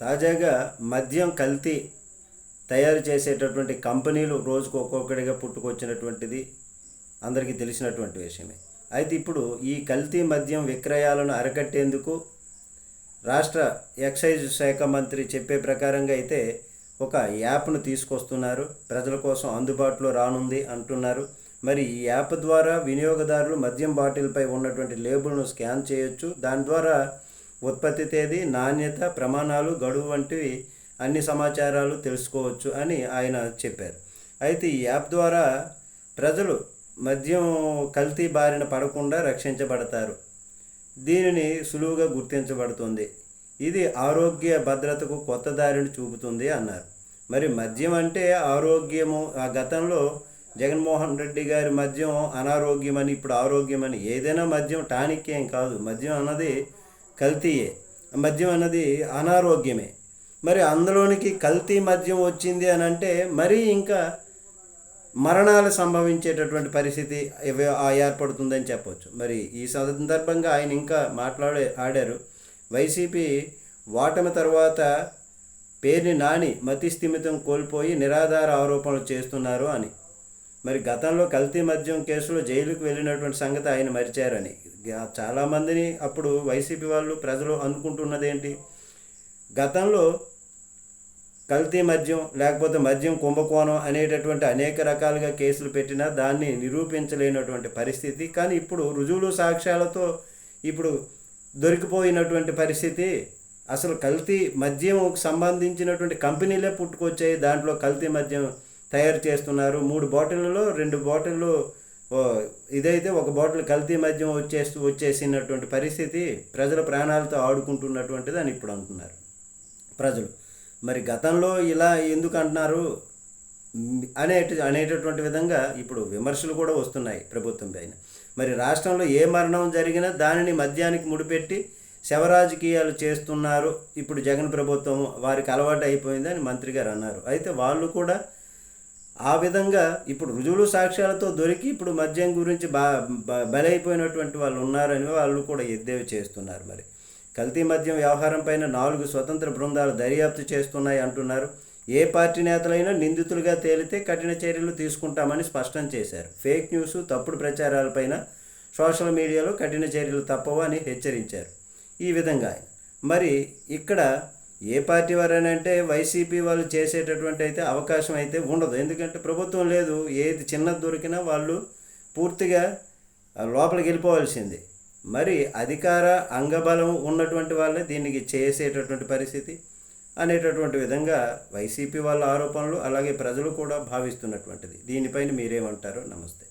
తాజాగా మద్యం కల్తీ తయారు చేసేటటువంటి కంపెనీలు రోజుకు ఒక్కొక్కడిగా పుట్టుకొచ్చినటువంటిది అందరికీ తెలిసినటువంటి విషయమే. అయితే ఇప్పుడు ఈ కల్తీ మద్యం విక్రయాలను అరికట్టేందుకు రాష్ట్ర ఎక్సైజ్ శాఖ మంత్రి చెప్పే ప్రకారంగా అయితే ఒక యాప్ను తీసుకొస్తున్నారు. ప్రజల కోసం అందుబాటులో రానుంది అంటున్నారు. మరి ఈ యాప్ ద్వారా వినియోగదారులు మద్యం బాటిల్పై ఉన్నటువంటి లేబుల్ను స్కాన్ చేయొచ్చు. దాని ద్వారా ఉత్పత్తి తేదీ నాణ్యత ప్రమాణాలు గడువు వంటివి అన్ని సమాచారాలు తెలుసుకోవచ్చు అని ఆయన చెప్పారు. అయితే ఈ యాప్ ద్వారా ప్రజలు మద్యం కల్తీ బారిన పడకుండా రక్షించబడతారు. దీనిని సులువుగా గుర్తించబడుతుంది. ఇది ఆరోగ్య భద్రతకు కొత్త దారిని చూపుతుంది అన్నారు. మరి మద్యం అంటే ఆరోగ్యము? ఆ గతంలో జగన్మోహన్ రెడ్డి గారి మద్యం అనారోగ్యమని ఇప్పుడు ఆరోగ్యమని ఏదైనా మద్యం టానిక్ ఏం కాదు. మద్యం అన్నది కల్తీయే. మద్యం అన్నది అనారోగ్యమే. మరి అందులోనికి కల్తీ మద్యం వచ్చింది అని అంటే మరీ ఇంకా మరణాలు సంభవించేటటువంటి పరిస్థితి ఏర్పడుతుందని చెప్పొచ్చు. మరి ఈ సందర్భంగా ఆయన ఇంకా మాట్లాడే ఆడారు. వైసీపీ ఓటమి తర్వాత పేరుని నాని మతి స్థిమితం కోల్పోయి నిరాధార ఆరోపణలు చేస్తున్నారు అని. మరి గతంలో కల్తీ మద్యం కేసులో జైలుకు వెళ్ళినటువంటి సంగతి ఆయన మరిచారని. చాలామందిని అప్పుడు వైసీపీ వాళ్ళు ప్రజలు అనుకుంటున్నది ఏంటి గతంలో కల్తీ మద్యం లేకపోతే మద్యం కుంభకోణం అనేటటువంటి అనేక రకాలుగా కేసులు పెట్టినా దాన్ని నిరూపించలేనటువంటి పరిస్థితి. కానీ ఇప్పుడు రుజువులు సాక్ష్యాలతో ఇప్పుడు దొరికిపోయినటువంటి పరిస్థితి. అసలు కల్తీ మద్యంకు సంబంధించినటువంటి కంపెనీలే పుట్టుకొచ్చాయి. దాంట్లో కల్తీ మద్యం తయారు చేస్తున్నారు. మూడు బాటిళ్ళలో రెండు బాటిళ్ళు ఇదైతే ఒక బాటిల్ కల్తీ మద్యం వచ్చేస్తూ వచ్చేసినటువంటి పరిస్థితి ప్రజల ప్రాణాలతో ఆడుకుంటున్నటువంటిది అని ఇప్పుడు అంటున్నారు ప్రజలు. మరి గతంలో ఇలా ఎందుకు అంటున్నారు? అనే అనేటటువంటి విధంగా ఇప్పుడు విమర్శలు కూడా వస్తున్నాయి ప్రభుత్వం పైన. మరి రాష్ట్రంలో ఏ మరణం జరిగినా దానిని మద్యానికి ముడిపెట్టి శవరాజకీయాలు చేస్తున్నారు. ఇప్పుడు జగన్ ప్రభుత్వం వారికి అలవాటు అయిపోయిందని మంత్రి గారు అన్నారు. అయితే వాళ్ళు కూడా ఆ విధంగా ఇప్పుడు రుజువులు సాక్ష్యాలతో దొరికి ఇప్పుడు మద్యం గురించి బా బ- బలైపోయినటువంటి వాళ్ళు ఉన్నారని వాళ్ళు కూడా ఎద్దేవి చేస్తున్నారు మరి. కల్తీ మద్యం వ్యవహారం పైన నాలుగు స్వతంత్ర బృందాలు దర్యాప్తు చేస్తున్నాయి అంటున్నారు. ఏ పార్టీ నేతలైనా నిందితులుగా తేలితే కఠిన చర్యలు తీసుకుంటామని స్పష్టం చేశారు. ఫేక్ న్యూస్ తప్పుడు ప్రచారాలపైన సోషల్ మీడియాలో కఠిన చర్యలు తప్పవు అని హెచ్చరించారు. ఈ విధంగా. మరి ఇక్కడ ఏ పార్టీ వారైనా అంటే వైసీపీ వాళ్ళు చేసేటటువంటి అయితే అవకాశం అయితే ఉండదు. ఎందుకంటే ప్రభుత్వం లేదు. ఏది చిన్నది దొరికినా వాళ్ళు పూర్తిగా లోపలికి వెళ్ళిపోవాల్సింది. మరి అధికార అంగబలం ఉన్నటువంటి వాళ్ళే దీనికి చేసేటటువంటి పరిస్థితి అనేటటువంటి విధంగా వైసీపీ వాళ్ళ ఆరోపణలు అలాగే ప్రజలు కూడా భావిస్తున్నటువంటిది. దీనిపైన మీరేమంటారు నమస్తే.